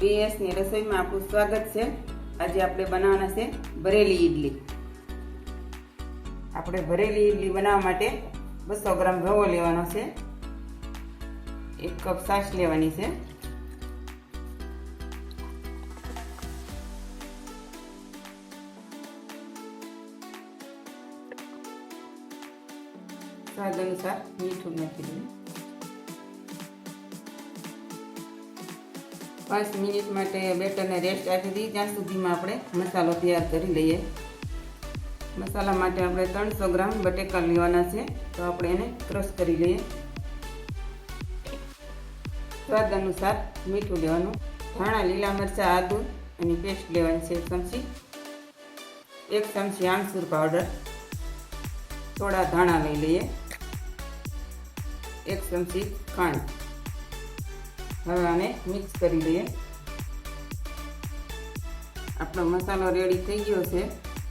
પીએસની રસોઈમાં આપણું સ્વાગત છે. આજે આપણે બનાવવાના છે ભરેલી ઈડલી. આપણે ભરેલી ઈડલી બનાવવા માટે બસો ગ્રામ રવો લેવાનો છે. એક કપ છાશ લેવાની છે. સ્વાદ અનુસાર મીઠું નાખી દઈએ પાંચ મિનિટ માટે બેટરને રેસ્ટ આપી દઈએ. ત્યાં સુધીમાં આપણે મસાલો તૈયાર કરી લઈએ. મસાલા માટે આપણે ત્રણસો ગ્રામ બટેકા લેવાના છે. તો આપણે એને ક્રશ કરી લઈએ. સ્વાદ અનુસાર મીઠું લેવાનું. ધાણા, લીલા મરચાં, આદુ અને પેસ્ટ લેવાની છે એક ચમચી. એક ચમચી આમચૂર પાવડર. થોડા ધાણા લઈ લઈએ. એક ચમચી ખાંડ. હવે આને મિક્સ કરી લઈએ. આપણો મસાલો રેડી થઈ ગયો છે,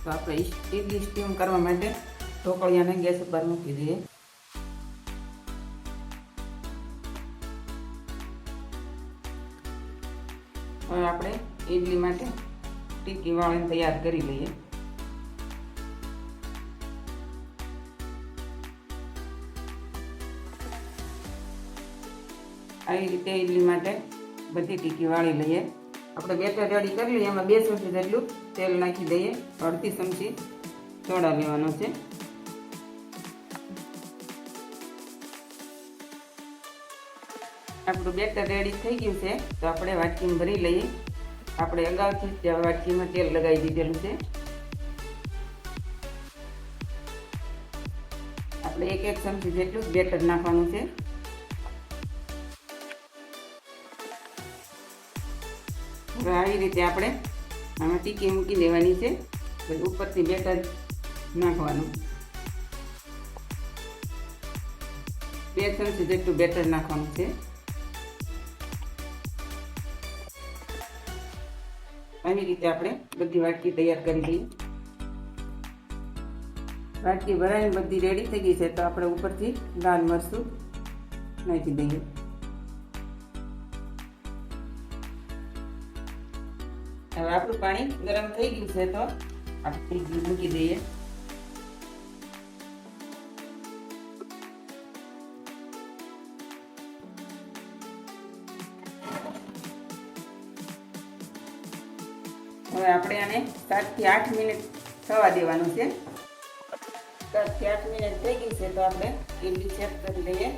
તો આપણે ઇડલી સ્ટીમ કરવા માટે ઢોકળિયાને ગેસ ઉપર મૂકી દઈએ. હવે આપણે ઇડલી માટે ટીકી વાળીને તૈયાર કરી લઈએ. આવી રીતે ઇડલી માટે બધી ટીકી વાળી લઈએ. આપણે બેટર રેડી કરી લઈએ. એમાં બે ચમચી જેટલું તેલ નાખી દઈએ. અડધી ચમચી સોડા લેવાનો છે. આપણું બેટર રેડી થઈ ગયું છે. તો આપણે વાટકીમાં ભરી લઈએ. આપણે અગાઉથી જ વાટકીમાં તેલ લગાવી દીધેલું છે. આપણે એક એક ચમચી જેટલું બેટર નાખવાનું છે. હવે આવી રીતે આપણે આમાં ટીકી મૂકી દેવાની છે. પછી ઉપરથી બેટર નાખવાનું. બે ચમચી જેટલું બેટર નાખવાનું છે. આવી રીતે આપણે બધી વાટકી તૈયાર કરી દઈએ વાટકી ભરાઈને બધી રેડી થઈ ગઈ છે, તો આપણે ઉપરથી લાલ મરચું નાખી દઈએ. હવે આપણું પાણી ગરમ થઈ ગયું છે તો આપણે મૂકી દઈએ. હવે આપણે આને સાતથી આઠ મિનિટ થવા દેવાનું છે. સાતથી આઠ મિનિટ થઈ ગઈ છે તો આપણે ઇડલી ચેક કરી લઈએ.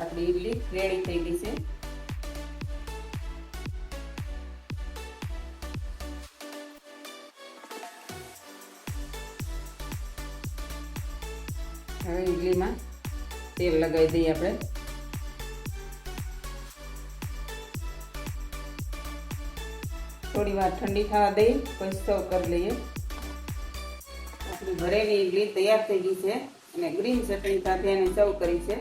આપણી ઈડલી રેડી થઈ ગઈ છે. હવે ઈડલીમાં તેલ લગાવી દઈએ આપણે. થોડી વાર ઠંડી થવા દઈ, પછી સર્વ કરી લઈએ. આપણી ભરેલી ઈડલી તૈયાર થઈ ગઈ છે અને ગ્રીન ચટણી સાથે એને સર્વ કરી છે.